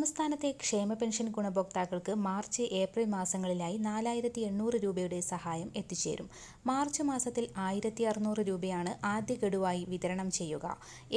സംസ്ഥാനത്തെ ക്ഷേമ പെൻഷൻ ഗുണഭോക്താക്കൾക്ക് മാർച്ച് ഏപ്രിൽ മാസങ്ങളിലായി നാലായിരത്തി എണ്ണൂറ് രൂപയുടെ സഹായം എത്തിച്ചേരും. മാർച്ച് മാസത്തിൽ ആയിരത്തി അറുന്നൂറ് രൂപയാണ് ആദ്യ ഗഡുവായി വിതരണം ചെയ്യുക.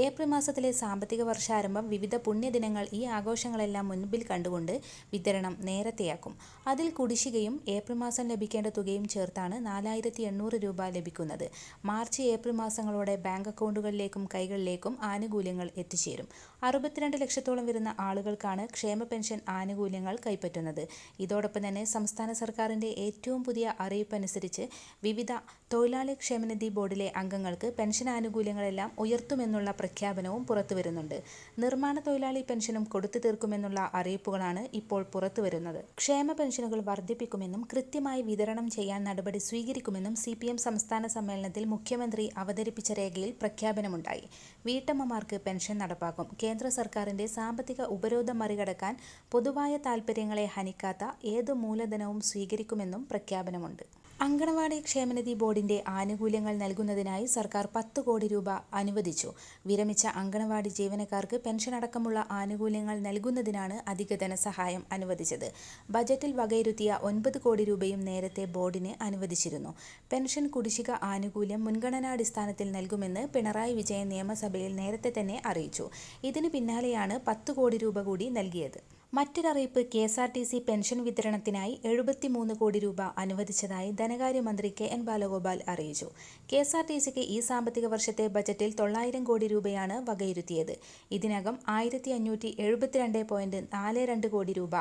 ഏപ്രിൽ മാസത്തിലെ സാമ്പത്തിക വർഷാരംഭം വിവിധ പുണ്യദിനങ്ങൾ ഈ ആഘോഷങ്ങളെല്ലാം മുൻപിൽ കണ്ടുകൊണ്ട് വിതരണം നേരത്തെയാക്കും. അതിൽ കുടിശ്ശികയും ഏപ്രിൽ മാസം ലഭിക്കേണ്ട തുകയും ചേർത്താണ് നാലായിരത്തി എണ്ണൂറ് രൂപ ലഭിക്കുന്നത്. മാർച്ച് ഏപ്രിൽ മാസങ്ങളോടെ ബാങ്ക് അക്കൗണ്ടുകളിലേക്കും കൈകളിലേക്കും ആനുകൂല്യങ്ങൾ എത്തിച്ചേരും. അറുപത്തിരണ്ട് ലക്ഷത്തോളം വരുന്ന ആളുകൾക്കാണ് ക്ഷേമ പെൻഷൻ ആനുകൂല്യങ്ങൾ കൈപ്പറ്റുന്നത്. ഇതോടൊപ്പം തന്നെ സംസ്ഥാന സർക്കാരിന്റെ ഏറ്റവും പുതിയ അറിയിപ്പനുസരിച്ച് വിവിധ തൊഴിലാളി ക്ഷേമനിധി ബോർഡിലെ അംഗങ്ങൾക്ക് പെൻഷൻ ആനുകൂല്യങ്ങളെല്ലാം ഉയർത്തുമെന്നുള്ള പ്രഖ്യാപനവും പുറത്തുവരുന്നുണ്ട് നിർമ്മാണ തൊഴിലാളി പെൻഷനും കൊടുത്തു തീർക്കുമെന്നുള്ള അറിയിപ്പുകളാണ് ഇപ്പോൾ പുറത്തുവരുന്നത് ക്ഷേമ പെൻഷനുകൾ വർദ്ധിപ്പിക്കുമെന്നും കൃത്യമായി വിതരണം ചെയ്യാൻ നടപടി സ്വീകരിക്കുമെന്നും സി പി എം സംസ്ഥാന സമ്മേളനത്തിൽ മുഖ്യമന്ത്രി അവതരിപ്പിച്ച രേഖയിൽ പ്രഖ്യാപനമുണ്ടായി. വീട്ടമ്മമാർക്ക് പെൻഷൻ നടപ്പാക്കും. കേന്ദ്ര സർക്കാരിന്റെ സാമ്പത്തിക ഉപരോധം മറികടക്കാൻ പൊതുവായ താൽപ്പര്യങ്ങളെ ഹനിക്കാത്ത ഏതു മൂലധനവും സ്വീകരിക്കുമെന്നും പ്രഖ്യാപനമുണ്ട് അങ്കണവാടി ക്ഷേമനിധി ബോർഡിന്റെ ആനുകൂല്യങ്ങൾ നൽകുന്നതിനായി സർക്കാർ പത്ത് കോടി രൂപ അനുവദിച്ചു. വിരമിച്ച അങ്കണവാടി ജീവനക്കാർക്ക് പെൻഷൻ അടക്കമുള്ള ആനുകൂല്യങ്ങൾ നൽകുന്നതിനാണ് അധിക ധനസഹായം അനുവദിച്ചത്. ബജറ്റിൽ വകയിരുത്തിയ ഒൻപത് കോടി രൂപയും നേരത്തെ ബോർഡിന് അനുവദിച്ചിരുന്നു. പെൻഷൻ കുടിശ്ശിക ആനുകൂല്യം മുൻഗണനാടിസ്ഥാനത്തിൽ നൽകുമെന്ന് പിണറായി വിജയൻ നിയമസഭയിൽ നേരത്തെ തന്നെ അറിയിച്ചു. ഇതിന് പിന്നാലെയാണ് പത്ത് കോടി രൂപ കൂടി നൽകിയത്. മറ്റൊരറിയിപ്പ് K S R T C pension വിതരണത്തിനായി എഴുപത്തിമൂന്ന് കോടി രൂപ അനുവദിച്ചതായി ധനകാര്യമന്ത്രി കെ എൻ ബാലഗോപാൽ അറിയിച്ചു. കെ എസ് ആർ ടി സിക്ക് ഈ സാമ്പത്തിക വർഷത്തെ ബജറ്റിൽ തൊള്ളായിരം കോടി രൂപയാണ് വകയിരുത്തിയത്. ഇതിനകം ആയിരത്തി അഞ്ഞൂറ്റി എഴുപത്തിരണ്ട് പോയിന്റ് നാല് രണ്ട് കോടി രൂപ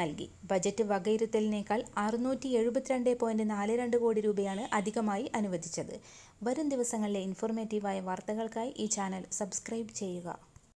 നൽകി. ബജറ്റ് വകയിരുത്തലിനേക്കാൾ അറുന്നൂറ്റി എഴുപത്തിരണ്ട് പോയിന്റ് നാല് രണ്ട് കോടി രൂപയാണ് അധികമായി അനുവദിച്ചത്. വരും ദിവസങ്ങളിലെ ഇൻഫോർമേറ്റീവായ വാർത്തകൾക്കായി ഈ ചാനൽ സബ്സ്ക്രൈബ് ചെയ്യുക.